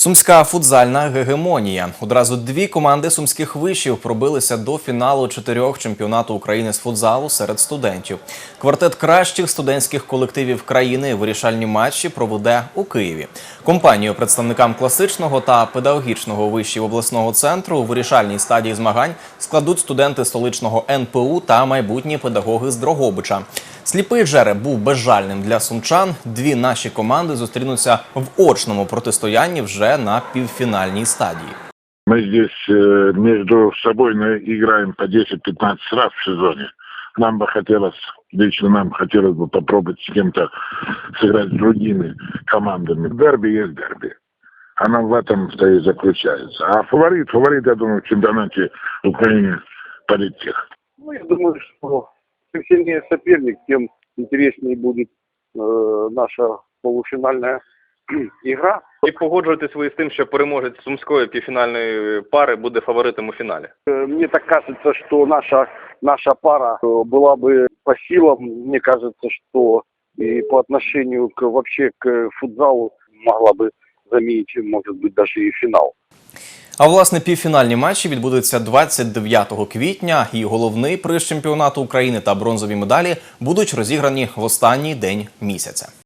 Сумська футзальна гегемонія. Одразу дві команди сумських вишів пробилися до фіналу чотирьох чемпіонату України з футзалу серед студентів. Квартет кращих студентських колективів країни вирішальні матчі проведе у Києві. Компанію представникам класичного та педагогічного вишів обласного центру у вирішальній стадії змагань складуть студенти столичного НПУ та майбутні педагоги з Дрогобича. Сліпий жереб був безжальним для сумчан. Дві наші команди зустрінуться в очному протистоянні вже на півфінальній стадії. Мы здесь э, между собой на- играем по 10-15 раз в сезоне. Нам бы хотелось, лично нам хотелось бы попробовать с кем-то сыграть с другими командами. Дерби есть дерби. Оно в этом-то и заключается. А фаворит, фаворит, я думаю, в чемпионате Украины политех. Ну, я думаю, что чем сильнее соперник, тем интереснее будет э, наша полуфинальная игра. І погоджуєтесь ви з тим, що переможець сумської півфінальної пари буде фаворитом у фіналі. Э, Мне так кажется, что наша, наша пара э, была бы по силам. Мне кажется, что и по отношению к вообще к футзалу могла бы заменить, может быть, даже и финал. А власне півфінальні матчі відбудуться 29 квітня, і головний приз чемпіонату України та бронзові медалі будуть розіграні в останній день місяця.